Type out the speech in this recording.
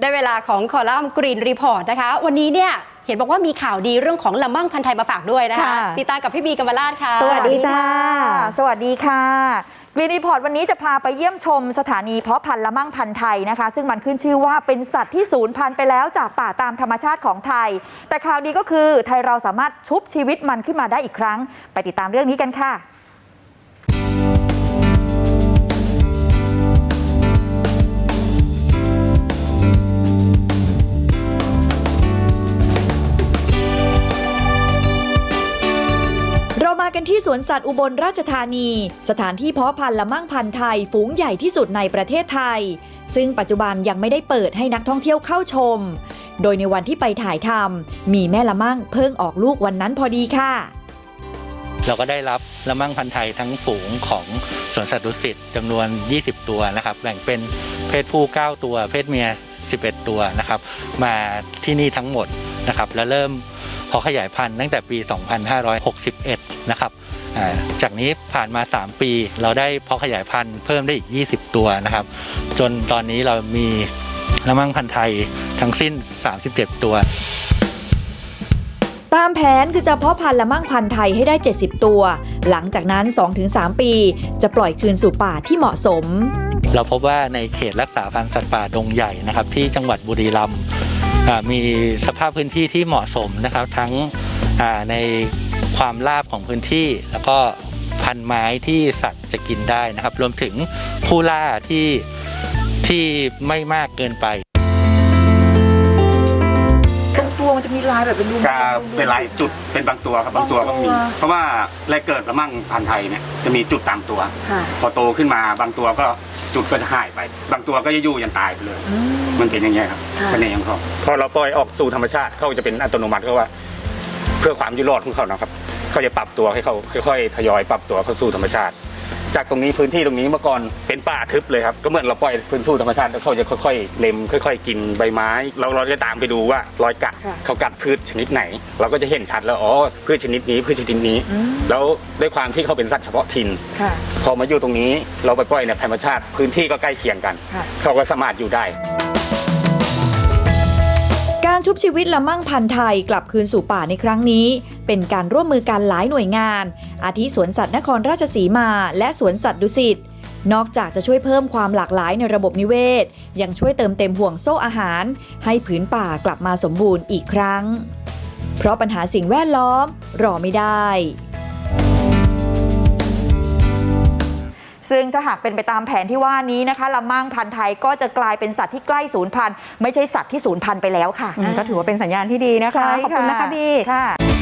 ได้เวลาของคอลัมน์กรีนรีพอร์ตนะคะ วันนี้เนี่ยเห็นบอกว่ามีข่าวดีเรื่องของละมั่งพันธุ์ไทยมาฝากด้วยนะคะ ค่ะ ติดตามกับพี่บีกำมลาดค่ะ สวัสดีจ้า สวัสดีค่ะกรีนรีพอร์ตวันนี้จะพาไปเยี่ยมชมสถานีเพาะพันธุ์ละมั่งพันธุ์ไทยนะคะ ซึ่งมันขึ้นชื่อว่าเป็นสัตว์ที่สูญพันธุ์ไปแล้วจากป่าตามธรรมชาติของไทย แต่ข่าวดีก็คือไทยเราสามารถชุบชีวิตมันขึ้นมาได้อีกครั้ง ไปติดตามเรื่องนี้กันค่ะ มากันที่สวนสัตว์อุบลราชธานี สถานที่เพาะพันธุ์ละมั่งพันธุ์ไทยฝูงใหญ่ที่สุดในประเทศไทย ซึ่งปัจจุบันยังไม่ได้เปิดให้นักท่องเที่ยวเข้าชม โดยในวันที่ไปถ่ายทำมีแม่ละมั่งเพิ่งออกลูกวันนั้นพอดีค่ะ เราก็ได้รับละมั่งพันธุ์ไทยทั้งฝูงของสวนสัตว์ดุสิตจำนวน 20 ตัวนะครับแบ่งเป็นเพศผู้ 9 ตัว เพศเมีย 11 ตัวนะครับมาที่นี่ทั้งหมดนะครับและเริ่มพอขยายพันธุ์ตั้งแต่ปี 2561 นะครับอ่าจากนี้ผ่านมา 3 ปี เราได้เพาะขยายพันธุ์เพิ่มได้อีก 20 ตัวนะครับ จนตอนนี้เรามีละมั่งพันธุ์ไทยทั้งสิ้น 37 ตัว ตามแผนคือจะเพาะพันธุ์ละมั่งพันธุ์ไทยให้ได้ 70 ตัว หลังจากนั้น 2-3 ปี จะปล่อยคืนสู่ป่าที่เหมาะสม เราพบว่าในเขตรักษาพันธุ์สัตว์ป่าดงใหญ่นะครับ ที่จังหวัดบุรีรัมย์อ่ามีสภาพพื้นที่ที่เหมาะสมนะครับ ทั้งอ่าใน ความราบของพื้นที่ แล้วก็พันธุ์ไม้ที่สัตว์จะกินได้นะครับ รวมถึงผู้ล่าที่ที่ไม่มากเกินไปตรงตัวมันจะมีลายแบบเป็นรูก็เป็นลายจุดเป็นบางตัวครับบางตัวก็มี เพราะว่าแรกเกิดละมั่งพันธุ์ไทยเนี่ยจะมีจุดตามตัว ค่ะ พอโตขึ้นมาบางตัวก็จุดก็จะหายไป บางตัวก็จะอยู่ยันตายไปเลยมันเป็นอย่างเงี้ยครับค่ะ เสน่ห์ของเขาพอเราปล่อยออกสู่ธรรมชาติเขาจะเป็นอัตโนมัติก็ว่า เพื่อความอยู่รอดของเขานะครับ เขาจะปรับตัวให้เขาค่อยๆทยอยปรับตัวเข้าสู่ธรรมชาติ จากตรงนี้พื้นที่ตรงนี้เมื่อก่อนเป็นป่าทึบเลยครับก็เหมือนเราปล่อยพื้นที่ธรรมชาติแล้วเขาจะค่อยๆเล็มค่อย ๆ กินใบไม้ เราเราจะตามไปดูว่ารอยกัดค่ะ เขากัดพืชชนิดไหน เราก็จะเห็นชัดแล้วอ๋อพืชชนิดนี้พืชชนิดนี้แล้วด้วยความที่เขาเป็นสัตว์เฉพาะถิ่น ค่ะ พอมาอยู่ตรงนี้เราไปปล่อยในธรรมชาติ พื้นที่ก็ใกล้เคียงกัน ค่ะ เขาก็สามารถอยู่ได้ การชุบชีวิตละมั่งพันธุ์ไทยกลับคืนสู่ป่าในครั้งนี้ เป็นการร่วมมือกันหลายหน่วยงาน อาทิสวนสัตว์นครราชสีมา และสวนสัตว์ดุสิตนอกจากจะช่วยเพิ่มความหลากหลายในระบบนิเวศ ยังช่วยเติมเต็มห่วงโซ่อาหาร ให้ผืนป่ากลับมาสมบูรณ์อีกครั้ง เพราะปัญหาสิ่งแวดล้อมรอไม่ได้ ซึ่งถ้าหากเป็นไปตามแผนที่ว่านี้นะคะละมั่งพันธุ์ไทยก็จะกลายเป็นสัตว์ที่ใกล้สูญพันธุ์ไม่ใช่สัตว์ที่สูญพันธุ์ไปแล้วค่ะอืมก็ถือว่าเป็นสัญญาณที่ดีนะคะใช่ขอบคุณนะคะบีค่ะ